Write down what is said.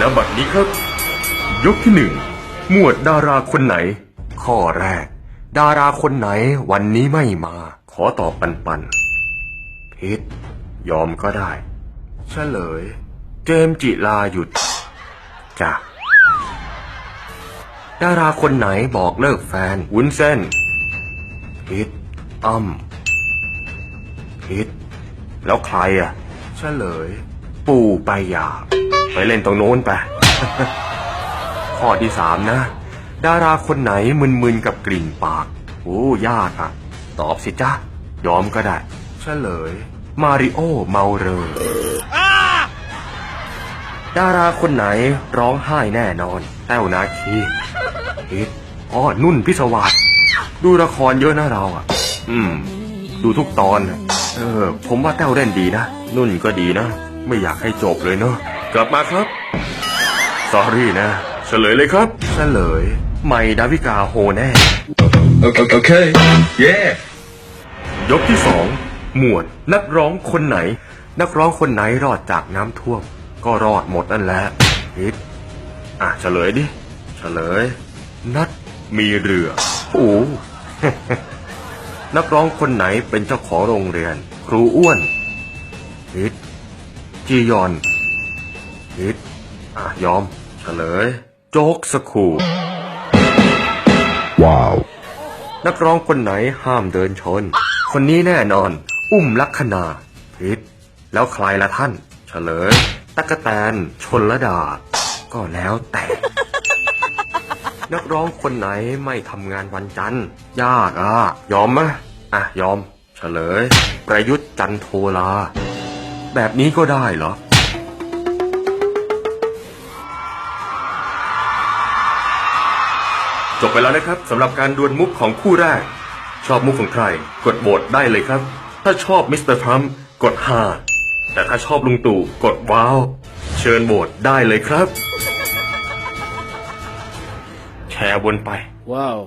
ณบัดนี้ครับ ยกที่หนึ่งหมวดดาราคนไหน ข้อแรก ดาราคนไหนวันนี้ไม่มา ขอตอบปันปันผิดยอมก็ได้เฉลย เจมจิลาหยุดจ้ะดาราคนไหนบอกเลิกแฟน วุ้นเส้นผิดอ้ำผิดแล้วใครอะเฉลย ปู่ไปหยา ไปเล่นตรงโน้นไป ข้อที่สามนะ ดาราคนไหนมึนๆกับกลิ่นปาก โอ้ยากอะตอบสิจ้ะยอมก็ได้เฉลย มาริโอเมาเรอดาราคนไหนร้องไห้แน่นอนแต้วนาคีพิดอ๋อนุ่นพิศวาสดูละครเยอะนะเราอะ อืม ดูทุกตอนน่ะเออ ผมว่าแต้วเล่นดีนะ นุ่นก็ดีนะ ไม่อยากให้จบเลยเนอะ กลับมาครับสอรี่นะ เฉลยเลยครับ เฉลยใหม่ดาวิกาโฮแน่ Okay. okay. Yeah. ยกที่สองหมวดนักร้องคนไหน นักร้องคนไหนรอดจากน้ำท่วม ก็รอดหมดนั่นแหละพิดอะเฉลยดิ เฉลย นัดมีเรือโอ้นักร้องคนไหนเป็นเจ้าของโรงเรียน ครูอ้วนพิดจียอน พิดอะยอมเฉลย โจ๊กสคูล Wow. นักร้องคนไหนห้ามเดินชน คนนี้แน่นอน อุ้มลักษณาผิดแล้วใครละท่าน เฉลย ตั๊กแตนชนละดา ก็แล้วแต่ นักร้องคนไหนไม่ทำงานวันจันทร์ยากอะ ยอมไหมอะยอม เฉลย ประยุทธ์จันโทลา แบบนี้ก็ได้เหรอ จบไปแล้วนะครับสำหรับการดวลมุกของคู่แรก ชอบมุกของใคร กดโหวตได้เลยครับ ถ้าชอบมิสเตอร์ทรัมป์กดฮาแต่ถ้าชอบลุงตู่กดว้าว เชิญโหวตได้เลยครับ แชร์วนไป ว้าว